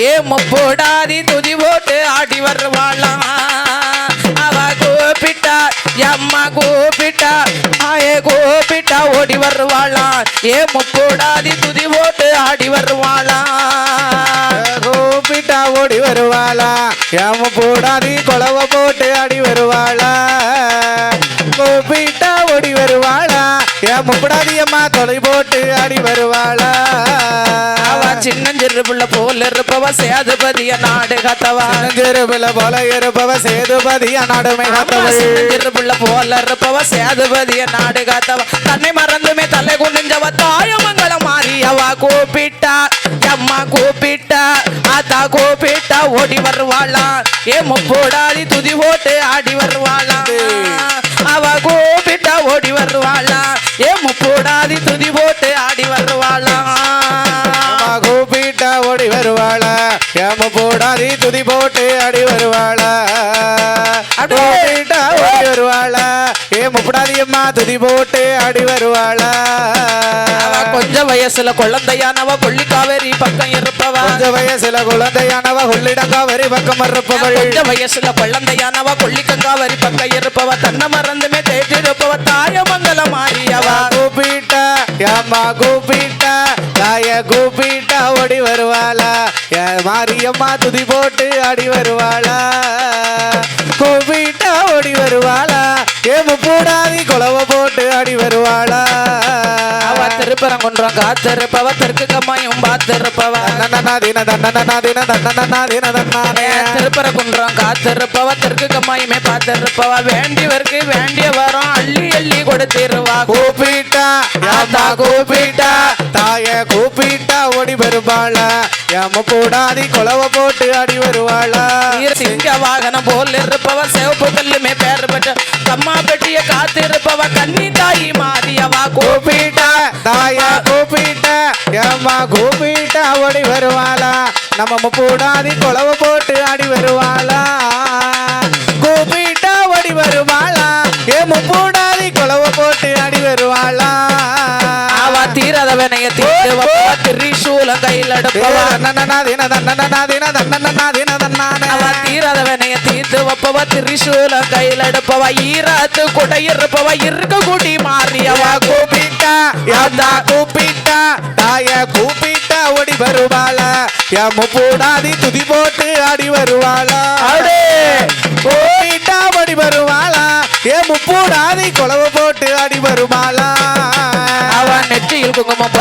ஏ முப்போடாதி துதி போட்டு ஆடி வருவாளாம். அவ கூப்பிட்டா எம்மா கூப்பிட்டா ஆயே கூப்பிட்டா ஓடி வருவாளாம். ஏ முப்போடாதி துதி போட்டு ஆடி வருவாளாம். கூப்பிட்டா ஓடி வருவாளா ஏம போடாதி கொலவ போட்டு ஆடி வருவாளா கூப்பிட்டா ஓடி வருவாளா ஏன் முப்படாதி அம்மா தொலை போட்டு ஆடி வருவாளா அவ சின்னஞ்சிறு புள்ள போல இருப்பவ சேதுபதிய நாடு கத்தவா. நெஞ்சிருபில போல இருப்பவ சேதுபதிய நடுமை காத்தவள் சின்னஞ்சிறு புள்ள போல இருப்பவ சேதுபதிய நாடு காத்தவ. தன்னை மறந்துமே தலை குனிஞ்சவ தாயமங்கலம் மாறியவா கூப்பிட்டா அம்மா கூப்பிட்டா ஆத்தா கூப்பிட்டா ஓடி வருவாளா ஏ முப்போடாதி துதி போட்டு ஆடி வருவாளா அவ கூப்பிட்டா ஓடி வருவாளா ஏ முப்போடாதி துதி போட்டு துதி போட்டு அடி வருவாளா. கூப்பிட்டா ஓடி வருவாளா? ஏ முப்படாதி அம்மா துதி போட்டு அடி வருவாளா? கொஞ்ச வயசுல குழந்தையானவ கொள்ளி காவேரி பக்கம் இருப்பவா? கொஞ்ச வயசுல குழந்தையானவ உள்ளிடங்காவரி பக்கம் இருப்பவள். கொஞ்ச வயசுல குழந்தையானவ கொள்ளி கங்காவரி பக்கம் இருப்பவ. தன்னை மறந்துமே தேடி இருப்பவ தாயமங்கலம் மாறியவா கூப்பிட்டா? ஏம்மா கூப்பிட்டா? தாய கூப்பிட்டா ஓடி வருவாளா? மாரியம்மா துதி போட்டு அடி வருவாளா? கூப்பிட்டா ஓடி வருவாளா? ஏ முப்பூடாதி குலவ போட்டு அடி வருவாளா? அவ திருப்பரங்குன்றம் காத்திருப்பவ தெற்கு கம்மாயும் பார்த்திருப்பவ தன்னன்னா தின தன்னன்னா தின தன்னன்னா தின தன்னானே. திருப்பரங்குன்றம் காத்திருப்பவ தெற்கு கம்மாயுமே பார்த்திருப்பவ வேண்டியவருக்கு வேண்டிய வரம் அள்ளி அள்ளி கொடுத்திருவா கூப்பிட்டா கூப்பிட்டா தாய கூப்பிட்டா ஓடி வருவாளா? ஏம போடாதி குலவ போட்டு அடி வருவாளா? வீர சிங்க வாகனம் போல் இருப்பவ சிவப்பு கல்லுமே பேர் பெற்ற கம்மா பெட்டிய காத்திருப்பவ கன்னி தாயி மாறியவா? கூப்பிட்டா தாய கூப்பிட்டா ஏம்மா கூப்பிட்டா ஓடி வருவாளா? நம்ம போடாதி குலவ போட்டு அடி வருவாளா? கூப்பிட்டா ஓடி வருவாளா? ஏ முப்பூடாதி குலவ போட்டு அடி வருவாளா? அவ தீரத வினைய திரிசூலம் கையில் அவ தீரத வினைய தீர்த்து வப்பவ? திரிசூலம் கையில் எடுப்பவ? ஈராத்து குடை இருப்பவ இருக்க குடி மாறியவா? கூப்பிட்டா யாத்தா கூப்பிட்டா தாய கூப்பிட்டா ஓடி வருவாளா? எம்ம போடாதி துதி போட்டு ஆடி வருவாளா? அடே! கூப்பிட்டா ஓடி வருவாளா? ஏ முப்பூடாதி குலவ போட்டு ஆடி வருவாளா? அவ நெற்றியில் குங்குமம்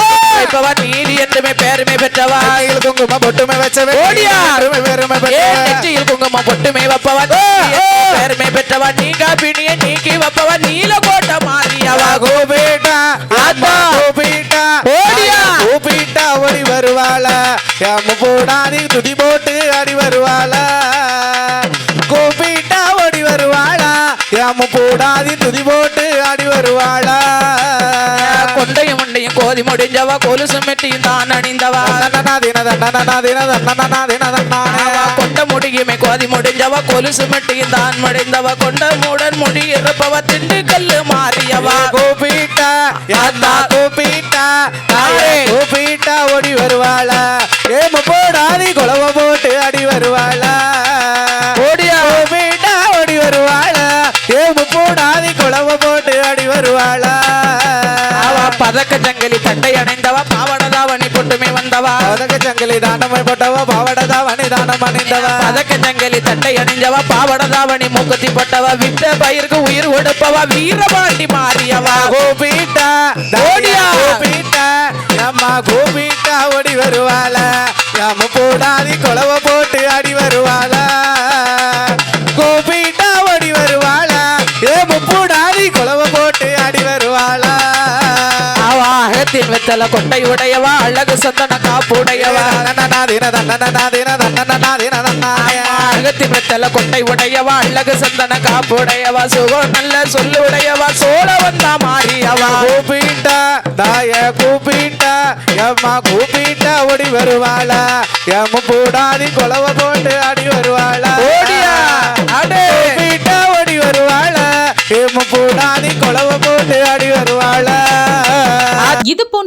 என்றுமே பேருமே பெற்றவா? ஆயில் குங்கும பொட்டுமை வச்சவே ஓடியா. பெருமை பெருமை. நெற்றியில் குங்குமம் பொட்டுமே வப்பவ பேருமே பெற்றவ நீங்க பிணிய நீக்கி வப்பவ நீல கோட்ட மாறியவா கூப்பிட்டா யாத்தா. கூப்பிட்டா ஓடியா. கூப்பிட்டா ஓடி வருவாளா. எம்ம போடாதி துதி போட்டு ஆடி வருவாளா. கூப்பிட்டா ஓடி வருவாளா. எம்ம போடாதி துதி போட்டு ஆடி வருவாளா. கொண்டையும் முண்டையும் கோதி முடிஞ்சவா? கொலுசு மெட்டியும் தான் அணிந்தவா? கொண்ட முடியுமே கோதி முடிஞ்சவ? கொலுசு மெட்டியும் தான் முடிந்தவ கொண்ட மூடன் முடி இருப்பவ திண்டுக்கல்லு மாறியவா? கூப்பிட்டா யாத்தா கூப்பிட்டா தாயே கூப்பிட்டா ஓடி வருவாளா? ஏம போடாதி குலவ போட்டு அடி வருவாளா? ஓடியா. கூப்பிட்டா ஓடி வருவாளா? ஏம போடாதி குலவ போட்டு அடி வருவாளா? பதக்க ஜங்கலி தண்டை அணைந்தவ பாவடதாவணி கொண்டுமே வந்தவா? பதக்க சங்கிலி தானமை போட்டவ பாவடதா வனி தானம் அணிந்தவ பதக்க ஜங்கலி தண்டை அணிஞ்சவ பாவடதாவணி மூக்குத்தி போட்டவ? வித்த பயிருக்கு உயிர் கொடுப்பவ வீரபாண்டி மாறியவா? கூப்பிட்டா ஓடியா. கூப்பிட்டா நம்ம கூப்பிட்டா ஓடி வருவாளா. நம்ம போடாதி குலவ போட்டு அடி வருவாளா. வெத்தல கொண்டை உடையவா அழகு சந்தன காப்புடையவா. அகத்தின் வெத்தல கொண்டை உடையவா அழகு சந்தன காப்புடையவா சுகம் நல்ல சொல்லு உடையவா சோழ வந்தா மாறியவா கூப்பிட்டா தாய கூப்பிட்டா எம்மா கூப்பிட்டா ஓடி வருவாளா எம்ம போடாதி குலவ போட்டு அடி வருவாளா ஓடியா. அடே. கூப்பிட்டா ஓடி வருவாளா எம்ம போடாதி